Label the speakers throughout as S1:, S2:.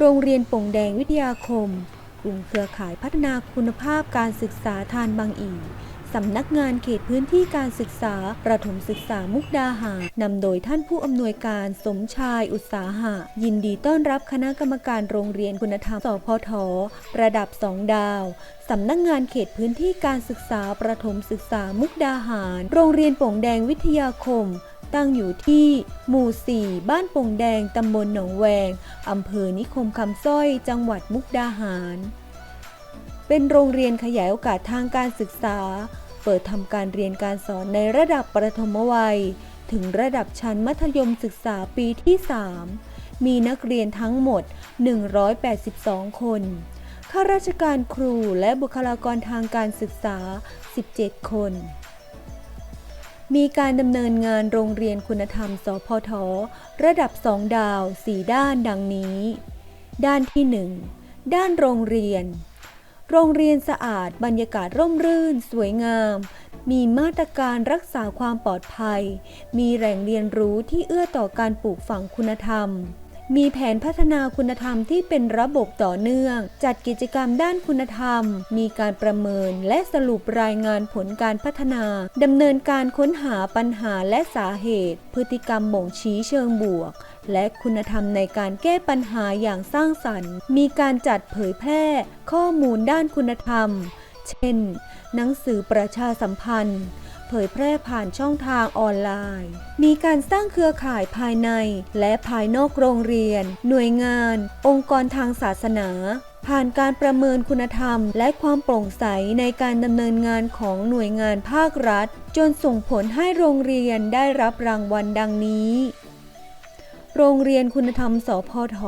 S1: โรงเรียนป่งแดงวิทยาคม กลุ่มเครือข่ายพัฒนาคุณภาพการศึกษาทานบางอีสำนักงานเขตพื้นที่การศึกษา ประถมศึกษามุกดาหารนำโดยท่านผู้อำนวยการสมชายอุตสาหะ ยินดีต้อนรับคณะกรรมการโรงเรียนคุณธรรมสพท ระดับสองดาวสำนักงานเขตพื้นที่การศึกษาประถมศึกษามุกดาหาร โรงเรียนป่งแดงวิทยาคม ตั้งอยู่ที่หมู่ 4 บ้านปงแดง ตำบลหนองแวง อำเภอนิคมคำสร้อย จังหวัดมุกดาหาร เป็นโรงเรียนขยายโอกาสทางการศึกษา เปิดทำการเรียนการสอนในระดับประถมวัย ถึงระดับชั้นมัธยมศึกษาปีที่ 3 มีนักเรียนทั้งหมด 182 คน ข้าราชการครูและบุคลากรทางการศึกษา 17 คน มีการดำเนินงานโรงเรียนคุณธรรม สพท ระดับ2ดาว4ด้านดังนี้ ด้านที่ 1 ด้านโรงเรียน โรงเรียนสะอาดบรรยากาศร่มรื่น สวยงาม มีมาตรการรักษาความปลอดภัย มีแหล่งเรียนรู้ที่เอื้อต่อการปลูกฝังคุณธรรม มีแผนพัฒนาคุณธรรมที่เป็นระบบต่อเนื่อง จัดกิจกรรมด้านคุณธรรม มีการประเมินและสรุปรายงานผลการพัฒนาดำเนินการค้นหาปัญหาและสาเหตุ พฤติกรรมบ่งชี้เชิงบวก และคุณธรรมในการแก้ปัญหาอย่างสร้างสรรค์ มีการจัดเผยแพร่ ข้อมูลด้านคุณธรรม เช่น หนังสือประชาสัมพันธ์ เผยแพร่ผ่านช่องทางออนไลน์ มีการสร้างเครือข่ายภายในและภายนอกโรงเรียน หน่วยงาน องค์กรทางศาสนา ผ่านการประเมินคุณธรรม และความโปร่งใสในการดำเนินงานของหน่วยงานภาครัฐ จนส่งผลให้โรงเรียนได้รับรางวัลดังนี้ โรงเรียนคุณธรรมสพท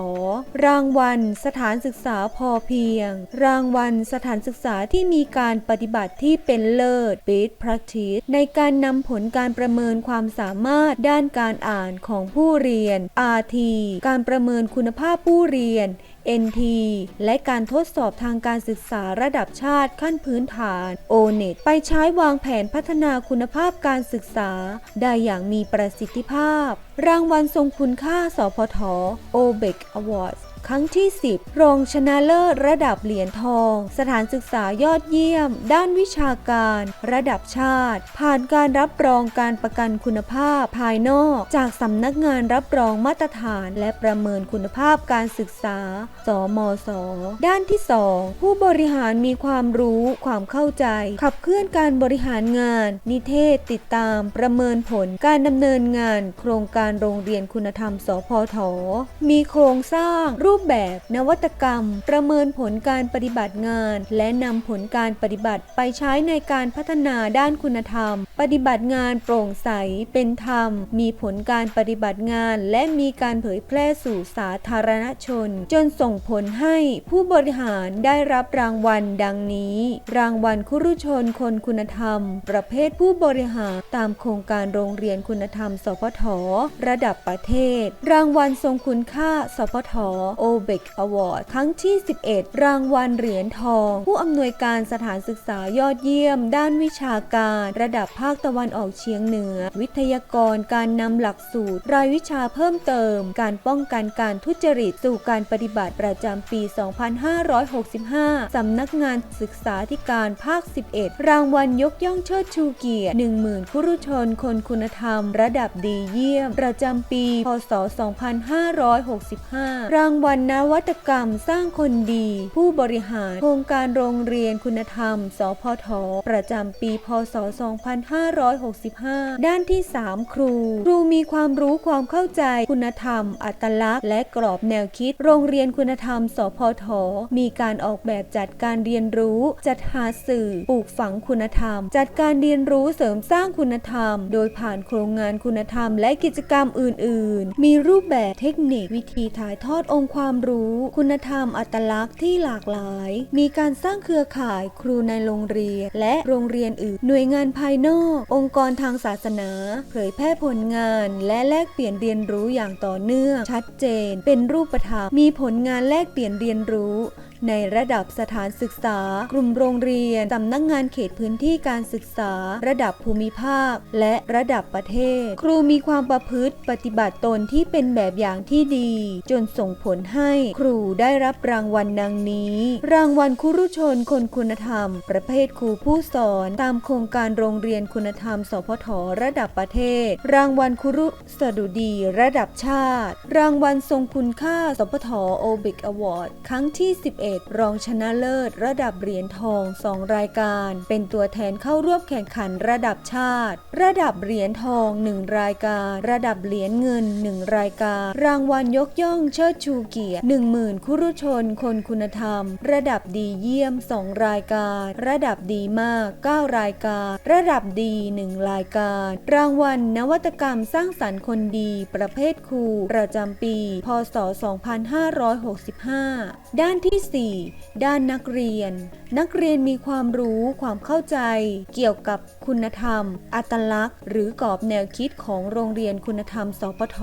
S1: รางวัล สถานศึกษาพอเพียง รางวัลสถานศึกษาที่มีการปฏิบัติที่เป็นเลิศ Best Practice ในการนำผลการประเมินความสามารถด้านการอ่านของผู้เรียน RT การประเมินคุณภาพผู้เรียน NT และการทดสอบทางการศึกษาระดับชาติขั้นพื้นฐาน ONET ไปใช้วางแผนพัฒนาคุณภาพการศึกษา ได้อย่างมีประสิทธิภาพ รางวัลทรงคุณค่า สพท OBEC Awards ครั้งที่ 10 รองชนะเลิศระดับเหรียญทอง สถานศึกษายอดเยี่ยม ด้านวิชาการ ระดับชาติ ผ่านการรับรองการประกันคุณภาพภายนอก จากสำนักงานรับรองมาตรฐาน และประเมินคุณภาพการศึกษา สมศด้านที่ 2 ผู้บริหารมีความรู้ความเข้าใจ ขับเคลื่อนการบริหารงาน นิเทศติดตาม ประเมินผลการดำเนินงาน โครงการโรงเรียนคุณธรรม สพท มีโครงสร้างรูปแบบนวัตกรรม ประเมินผลการปฏิบัติงาน และนำผลการปฏิบัติไปใช้ในการพัฒนาด้านคุณธรรม ปฏิบัติงานโปร่งใสเป็นธรรม มีผลการปฏิบัติงาน และมีการเผยแพร่สู่สาธารณชน จนส่งผลให้ผู้บริหารได้รับรางวัลดังนี้ รางวัลคุรุชนคนคุณธรรม ประเภทผู้บริหารตามโครงการโรงเรียนคุณธรรม สพทระดับประเทศ รางวัลทรงคุณค่า สพทโอเบกอวอร์ดครั้งที่ 11 รางวัลเหรียญทอง ผู้อำนวยการสถานศึกษายอดเยี่ยม ด้านวิชาการ ระดับภาคตะวันออกเฉียงเหนือ วิทยากรการนำหลักสูตร รายวิชาเพิ่มเติม การป้องกันการทุจริตสู่การปฏิบัติประจำปี 2565 สำนักงานศึกษาธิการภาค 11 รางวัลยกย่องเชิดชูเกียรติ 10,000คุรุชนคนคุณธรรม ระดับดีเยี่ยม ประจำปี พศ 2565 รางวัลนวัตกรรมสร้างคนดี ผู้บริหารโครงการโรงเรียนคุณธรรม สพท ประจำปี พศ 2565 ด้านที่ 3 ครู ครูมีความรู้ความเข้าใจคุณธรรม อัตลักษณ์ และกรอบแนวคิด โรงเรียนคุณธรรม สพท มีการออกแบบจัดการเรียนรู้ จัดหาสื่อ ปลูกฝังคุณธรรม จัดการเรียนรู้เสริมสร้างคุณธรรม โดยผ่านโครงงานคุณธรรม และกิจกรรมอื่น ๆ มีรูปแบบเทคนิควิธีถ่ายทอดองค์ความความรู้ คุณธรรมอัตลักษณ์ที่หลากหลาย มีการสร้างเครือข่ายครูในโรงเรียน และโรงเรียนอื่น หน่วยงานภายนอก องค์กรทางศาสนา เผยแพร่ผลงาน และแลกเปลี่ยนเรียนรู้อย่างต่อเนื่อง ชัดเจน เป็นรูปธรรม มีผลงานแลกเปลี่ยนเรียนรู้ ในระดับสถานศึกษา กลุ่มโรงเรียนสำนักงานเขตพื้นที่การศึกษา ระดับภูมิภาค และระดับประเทศ ครูมีความประพฤติปฏิบัติตนที่เป็นแบบอย่างที่ดี จนส่งผลให้ครูได้รับรางวัลดังนี้ รางวัลครุชนคนคุณธรรม ประเภทครูผู้สอนตามโครงการโรงเรียนคุณธรรม สพทระดับประเทศ รางวัลครุสดุดีระดับชาติ รางวัลทรงคุณค่า สพทโอบิกอวอร์ดครั้งที่ 11รองชนะเลิศ ระดับเหรียญทอง 2 รายการ เป็นตัวแทนเข้าร่วมแข่งขันระดับชาติ ระดับเหรียญทอง 1 รายการ ระดับเหรียญเงิน 1 รายการ รางวัลยกย่องเชิดชูเกียรติ10,000คุรุชน คนคุณธรรม ระดับดีเยี่ยม 2 รายการ ระดับดีมาก 9 รายการ ระดับดี 1 รายการ รางวัลนวัตกรรมสร้างสรรค์คนดี ประเภทครูประจำปี พศ 2565 ด้านที่4 ด้านนักเรียน นักเรียนมีความรู้ความเข้าใจ เกี่ยวกับคุณธรรม อัตลักษณ์ หรือกรอบแนวคิดของโรงเรียนคุณธรรม สพท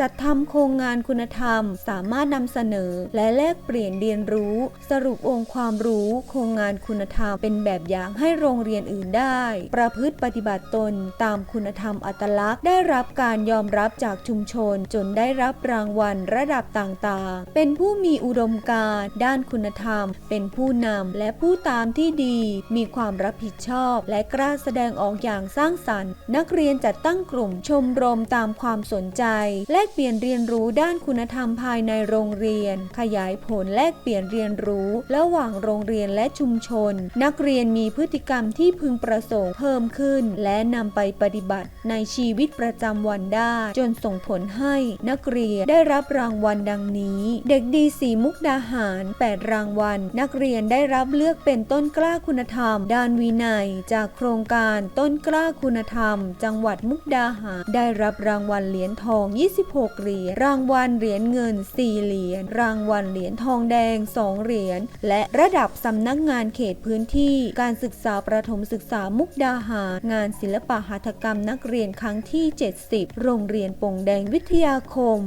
S1: จัดทำโครงงานคุณธรรม สามารถนำเสนอ และแลกเปลี่ยนเรียนรู้ สรุปองค์ความรู้ โครงงานคุณธรรม เป็นแบบอย่างให้โรงเรียนอื่นได้ ประพฤติปฏิบัติตนตามคุณธรรมอัตลักษณ์ ได้รับการยอมรับจากชุมชน จนได้รับรางวัลระดับต่างๆ เป็นผู้มีอุดมการณ์ด้านคุคุณธรรม เป็นผู้นำและผู้ตามที่ดี มีความรับผิดชอบ และกล้าแสดงออกอย่างสร้างสรรค์ นักเรียนจัดตั้งกลุ่มชมรมตามความสนใจ แลกเปลี่ยนเรียนรู้ด้านคุณธรรมภายในโรงเรียน ขยายผลแลกเปลี่ยนเรียนรู้ ระหว่างโรงเรียนและชุมชน นักเรียนมีพฤติกรรมที่พึงประสงค์เพิ่มขึ้น และนำไปปฏิบัติในชีวิตประจำวันได้ จนส่งผลให้นักเรียนได้รับรางวัลดังนี้ เด็กดีสีมุกดาหาร8รางวัล นักเรียนได้รับเลือกเป็นต้นกล้าคุณธรรม ด้านวินัย จากโครงการต้นกล้าคุณธรรม จังหวัดมุกดาหารได้รับรางวัลเหรียญทอง 26 เหรียญรางวัลเหรียญเงิน 4 เหรียญรางวัลเหรียญทองแดง 2 เหรียญและระดับสำนักงานเขตพื้นที่ การศึกษาประถมศึกษามุกดาหาร งานศิลปะหัตถกรรมนักเรียนครั้งที่ 70 โรงเรียนปงแดงวิทยาคม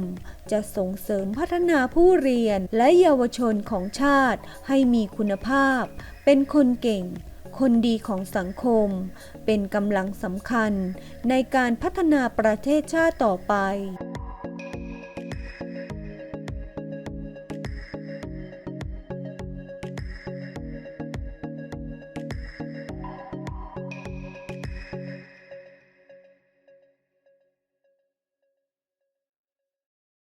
S1: จะส่งเสริมพัฒนาผู้เรียนและเยาวชนของชาติให้มีคุณภาพ เป็นคนเก่ง คนดีของสังคม เป็นกำลังสำคัญในการพัฒนาประเทศชาติต่อไป